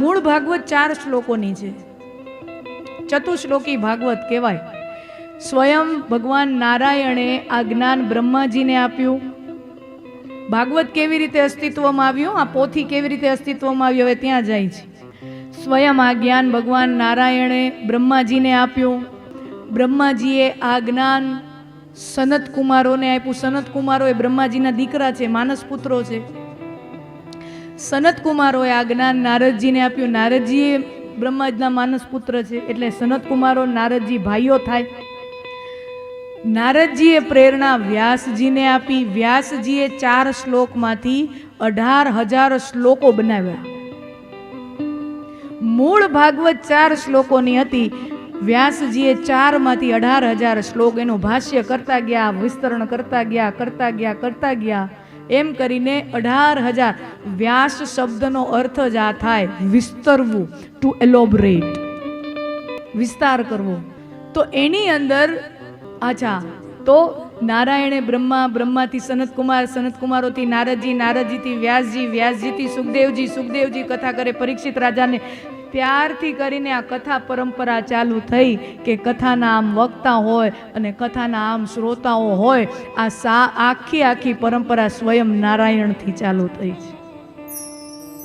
મૂળ ભાગવત ચાર શ્લોકોની છે. ચતુશ્લોકી ભાગવત કહેવાય. સ્વયં ભગવાન નારાયણે આ જ્ઞાન બ્રહ્માજીને આપ્યું. ભાગવત કેવી રીતે અસ્તિત્વમાં આવ્યું? આ પોથી કેવી રીતે અસ્તિત્વમાં આવ્યું? હવે ત્યાં જાય છે. સ્વયં આ જ્ઞાન ભગવાન નારાયણે બ્રહ્માજીને આપ્યું. બ્રહ્માજીએ આ જ્ઞાન સનત કુમારોને આપ્યું. સનત કુમારો એ બ્રહ્માજીના દીકરા છે માનસ પુત્રો છે. સનત કુમારોએ આ જ્ઞાન નારદજીને આપ્યું. નારદજીએ બ્રહ્માજીના માનસ પુત્ર છે એટલે સનતકુમારો નારદજી ભાઈઓ થાય. નારદજીએ પ્રેરણા વ્યાસજીને આપી. વ્યાસજીએ ચાર શ્લોકમાંથી અઢાર હજાર શ્લોકો બનાવ્યા. મૂળ ભાગવત ચાર શ્લોકોની હતી. વ્યાસજીએ ચારમાંથી અઢાર હજાર શ્લોક એનું ભાષ્ય કરતા ગયા, વિસ્તરણ કરતા ગયા કરતા ગયા કરતા ગયા. એમ કરીને અઢાર હજાર વ્યાસ શબ્દનો અર્થ જ થાય વિસ્તરવું ટુ એલોબરેટ વિસ્તાર કરવો. તો એની અંદર, અચ્છા, તો નારાયણે બ્રહ્મા, બ્રહ્માથી સનત કુમાર સનત કુમારોથી નારદજી, નારદજીથી વ્યાસજી, વ્યાસજીથી સુખદેવજી સુખદેવજી કથા કરે પરીક્ષિત રાજાને ત્યારથી કરીને આ કથા પરંપરા ચાલુ થઈ કે કથાના આમ વક્તા હોય અને કથાના આમ શ્રોતાઓ હોય, આ સા આખી આખી પરંપરા સ્વયં નારાયણથી ચાલુ થઈ. છે